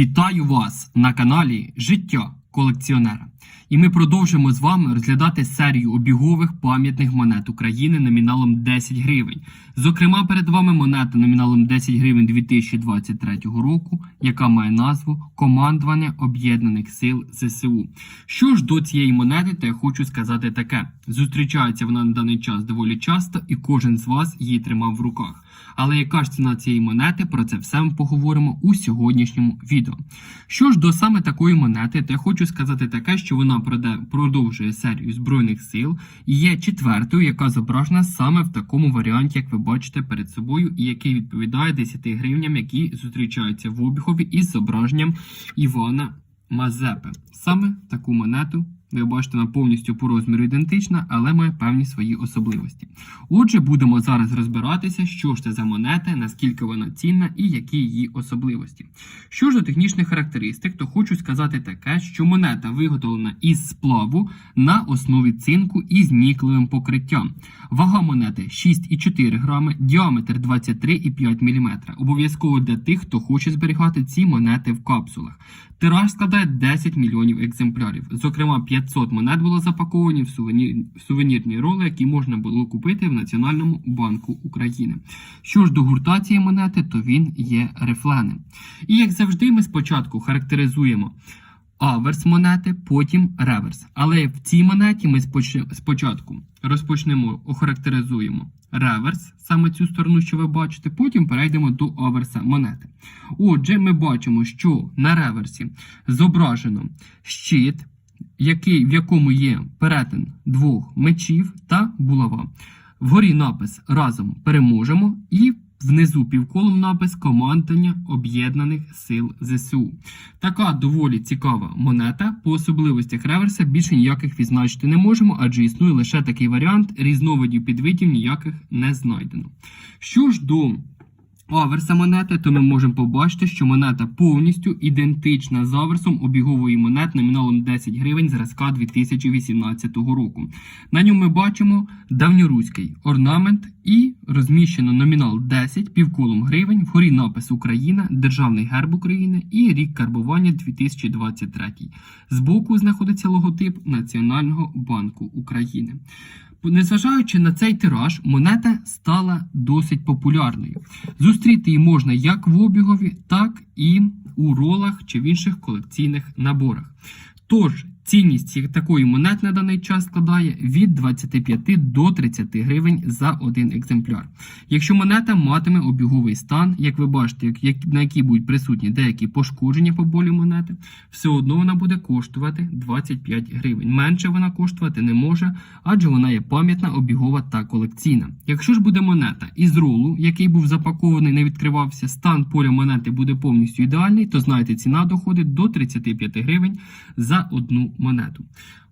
Вітаю вас на каналі Життя колекціонера. І ми продовжимо з вами розглядати серію обігових пам'ятних монет України номіналом 10 гривень. Зокрема, перед вами монета номіналом 10 гривень 2023 року, яка має назву Командування Об'єднаних Сил ЗСУ. Що ж до цієї монети, то я хочу сказати таке: зустрічається вона на даний час доволі часто, і кожен з вас її тримав в руках. Але яка ж ціна цієї монети? Про це все ми поговоримо у сьогоднішньому відео. Що ж до саме такої монети, то я хочу сказати таке, що вона продовжує серію збройних сил і є четвертою, яка зображена саме в такому варіанті, як ви бачите перед собою, і який відповідає 10 гривням, які зустрічаються в обігові із зображенням Івана Мазепи. Саме таку монету. Ви бачите, вона повністю по розміру ідентична, але має певні свої особливості. Отже, будемо зараз розбиратися, що ж це за монета, наскільки вона цінна і які її особливості. Що ж до технічних характеристик, то хочу сказати таке, що монета виготовлена із сплаву на основі цинку із нікелевим покриттям. Вага монети 6,4 грами, діаметр 23,5 мм. Обов'язково для тих, хто хоче зберігати ці монети в капсулах. Тираж складає 10 мільйонів екземплярів. Зокрема, 500 монет було запаковані в сувенір... в сувенірні роли, які можна було купити в Національному банку України. Що ж до гурта цієї монети, то він є рифленим. І як завжди, ми спочатку характеризуємо аверс монети, потім реверс. Але в цій монеті ми споч- спочатку розпочнемо, охарактеризуємо реверс, саме цю сторону, що ви бачите, потім перейдемо до аверса монети. Отже, ми бачимо, що на реверсі зображено щит, який, в якому є перетин двох мечів та булава. Вгорі напис разом переможемо і внизу півколом напис командування Об'єднаних сил ЗСУ. Така доволі цікава монета. По особливостях реверса більше ніяких відзначити не можемо, адже існує лише такий варіант, різновидів підвидів ніяких не знайдено. Що ж до аверса монети, то ми можемо побачити, що монета повністю ідентична з аверсом обігової монет номіналом 10 гривень зразка 2018 року. На ньому ми бачимо давньоруський орнамент і розміщено номінал 10 півколом гривень, вгорі напис Україна, Державний герб України і рік карбування 2023. Збоку знаходиться логотип Національного банку України. Незважаючи на цей тираж, монета стала досить популярною. Зустріти її можна як в обігові, так і у ролах чи в інших колекційних наборах. Тож, цінність такої монет на даний час складає від 25 до 30 гривень за один екземпляр. Якщо монета матиме обіговий стан, як ви бачите, на якій будуть присутні деякі пошкодження по болі монети, все одно вона буде коштувати 25 гривень. Менше вона коштувати не може, адже вона є пам'ятна, обігова та колекційна. Якщо ж буде монета із ролу, який був запакований, не відкривався, стан поля монети буде повністю ідеальний, то знаєте, ціна доходить до 35 гривень за одну монету.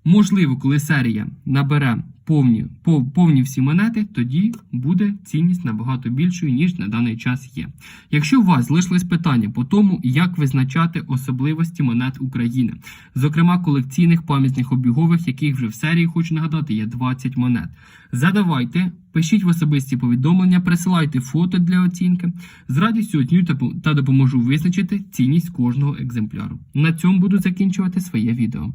Можливо, коли серія набере повні, повні всі монети, тоді буде цінність набагато більшою, ніж на даний час є. Якщо у вас залишились питання по тому, як визначати особливості монет України, зокрема колекційних пам'ятних обігових, яких вже в серії хочу нагадати, є 20 монет. Задавайте, пишіть в особисті повідомлення, присилайте фото для оцінки. З радістю оціню та допоможу визначити цінність кожного екземпляру. На цьому буду закінчувати своє відео.